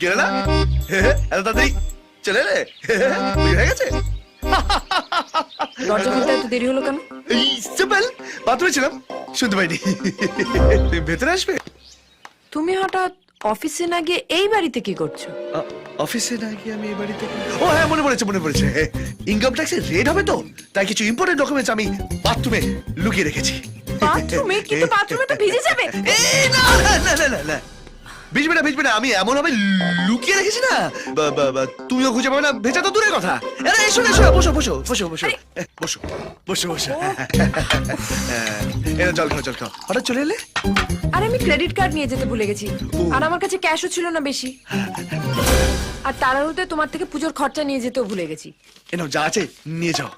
গেলে না? এত তাড়াতাড়ি। চলে এলে? হয়ে গেছে? দরজা খুলতে এত দেরি হলো কেন? সিম্পল। বাথরুমে ছিলাম। শুনতে পাইনি। ভেতরে আসবে? তুমি হঠাৎ অফিসে না গিয়ে এই বাড়িতে কি করছ? অফিসে না গিয়ে আমি এই বাড়িতে ও হ্যাঁ মনে পড়েছে মনে পড়েছে। ইনকাম ট্যাক্সের রেড হবে তো? তাই কিছু ইম্পর্টেন্ট ডকুমেন্টস আমি বাথরুমে লুকিয়ে রেখেছি। বাথরুমে কিন্তু বাথরুমে তো ভিজে যাবে। এই না না না না না ভিজবে না ভিজবে না আমি এমন ভাবে লুকিয়ে রেখেছি না? বা- বা- বা, তুমিও খুঁজে পাবে না ভেজা তো দূরের কথা। আরে এসো এসো বসো বসো বসো বসো। বসো বসো বসো। এরা জল খাও জল খাও। হঠাৎ চলে এলে? আরে আমি ক্রেডিট কার্ড নিয়ে যেতে ভুলে গেছি। আর আমার কাছে ক্যাশও ছিল না বেশি। আর তাড়াহুড়োতে তোমার থেকে পুজোর খরচা নিয়ে যেতেও ভুলে গেছি। এনো যা আছে নিয়ে যাও।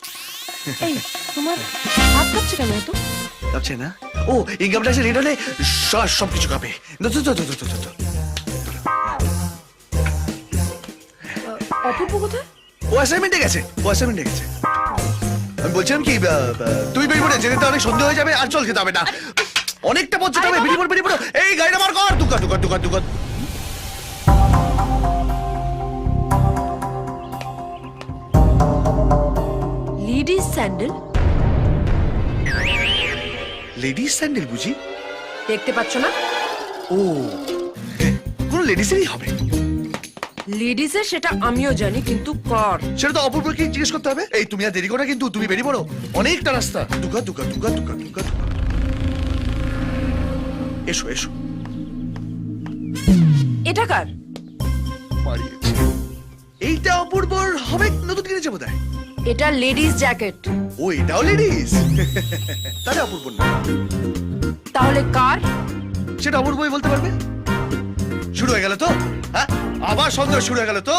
এই তোমার হাত কাঁপছে কেন না? ও ইনকাম ট্যাক্সের রেট হলে অপূর্ব কোথায়? ও অ্যাসাইনমেন্টে গেছে ও অ্যাসাইনমেন্টে গেছে। আমি বলছিলাম কি তুই বেরিয়ে পড়ে যেতে অনেক সন্দেহ হয়ে যাবে আর চল খেতে হবে না। অনেকটা বেরিয়ে পড় বেরিয়ে পড়ো। এই গাড়িটা মার কর। দুকা দুকা দুকা দুকা লিডিস স্যান্ডেল লেডিস স্যান্ডেল বুঝি? দেখতে পাচ্ছ না? ও কোন লেডিসেরই হবে। লেডিসের সেটা আমিও জানি কিন্তু কর? সেটা তো অপূর্বকে জিজ্ঞেস করতে হবে। এই তুমি আর দেরি করো না কিন্তু তুমি বেরিয়ে পড়ো। অনেকটা রাস্তা। দুকা দুকা দুকা দুকা দুকা দুকা এসো এসো। এটা কার? এইটা অপূর্বর হবে নতুন কিনেছে বোধ এটা লেডিস জ্যাকেট ও এটাও লেডিস তাহলে অপূর্ব না। তাহলে কার? সেটা অপূর্বই বলতে পারবে। শুরু হয়ে গেল তো? হ্যাঁ আবার সন্দেহ শুরু হয়ে গেল তো?